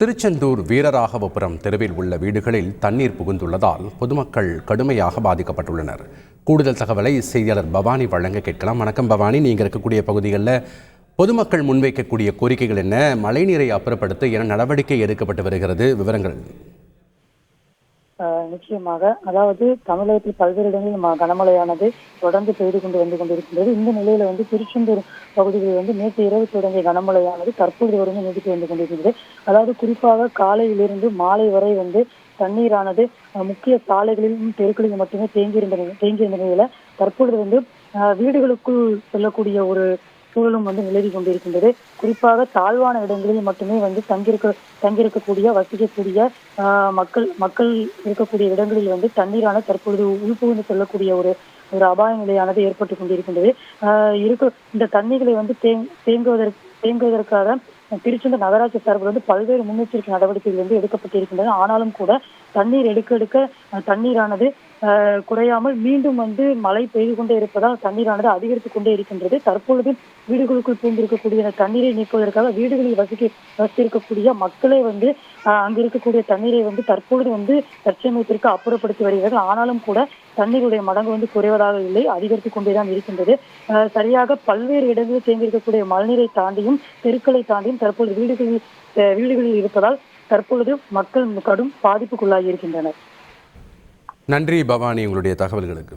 திருச்செந்தூர் வீரராகவபுரம் தெருவில் உள்ள வீடுகளில் தண்ணீர் புகுந்துள்ளதால் பொதுமக்கள் கடுமையாக பாதிக்கப்பட்டுள்ளனர். கூடுதல் தகவலை செய்தியாளர் பவானி வழங்க கேட்கலாம். வணக்கம் பவானி. நீங்கள் இருக்கக்கூடிய பகுதிகளில் பொதுமக்கள் முன்வைக்கக்கூடிய கோரிக்கைகள் என்ன? மழைநீரை அப்புறப்படுத்த என நடவடிக்கை எடுக்கப்பட்டு வருகிறது. விவரங்கள் நிச்சயமாக. அதாவது தமிழகத்தில் பல்வேறு இடங்களில் கனமழையானது தொடர்ந்து பெய்து கொண்டு வந்து கொண்டிருக்கின்றது. இந்த நிலையில வந்து திருச்செந்தூர் பகுதிகளில் வந்து நேற்று இரவு தொடங்கிய கனமழையானது தற்பொழுது வரை நீடித்து வந்து கொண்டிருக்கின்றது. அதாவது குறிப்பாக காலையிலிருந்து மாலை வரை வந்து தண்ணீரானது முக்கிய சாலைகளிலும் தெருக்களிலும் மட்டுமே தேங்கியிருந்த தேங்கியிருந்த நிலையில தற்பொழுது வந்து ஆஹ் வீடுகளுக்குள் செல்லக்கூடிய ஒரு சூழலும் வந்து நிலவி கொண்டிருக்கின்றது. குறிப்பாக தாழ்வான இடங்களில் மட்டுமே வந்து தங்கியிருக்க தங்கியிருக்கக்கூடிய வசிக்கக்கூடிய மக்கள் மக்கள் இருக்கக்கூடிய இடங்களில் வந்து தண்ணீரான தற்பொழுது உள்புகுந்து செல்லக்கூடிய ஒரு ஒரு அபாய நிலையானது ஏற்பட்டு கொண்டிருக்கின்றது. ஆஹ், இருக்க இந்த தண்ணிகளை வந்து தேங்குவதற்கு தேங்குவதற்காக திருச்செந்தூர் நகராட்சி சார்பில் வந்து பல்வேறு முன்னெச்சரிக்கை நடவடிக்கைகள் வந்து எடுக்கப்பட்டிருக்கின்றன. ஆனாலும் கூட தண்ணீர் எடுக்க எடுக்க தண்ணீரானது குறையாமல் மீண்டும் வந்து மழை பெய்து கொண்டே இருப்பதால் தண்ணீரானது அதிகரித்துக் கொண்டே இருக்கின்றது. தற்பொழுது வீடுகளுக்குள் பூந்திருக்கக்கூடிய தண்ணீரை நீக்குவதற்காக வீடுகளில் வசிக்க வசித்திருக்கக்கூடிய மக்களே வந்து அஹ், அங்கு இருக்கக்கூடிய தண்ணீரை வந்து தற்பொழுது வந்து தற்சமயத்திற்கு அப்புறப்படுத்தி வருகிறார்கள். ஆனாலும் கூட தண்ணீருடைய மடங்கு வந்து குறைவதாக இல்லை அதிகரித்துக் கொண்டேதான் இருக்கின்றது. சரியாக பல்வேறு இடங்களில் தேங்கியிருக்கக்கூடிய மழைநீரை தாண்டியும் தெருக்களை தாண்டியும் தற்பொழுது வீடுகளில் அஹ், வீடுகளில் இருப்பதால் தற்பொழுது மக்கள் கடும் பாதிப்புக்குள்ளாகி இருக்கின்றனர். நன்றி பவானி உங்களுடைய தகவல்களுக்கு.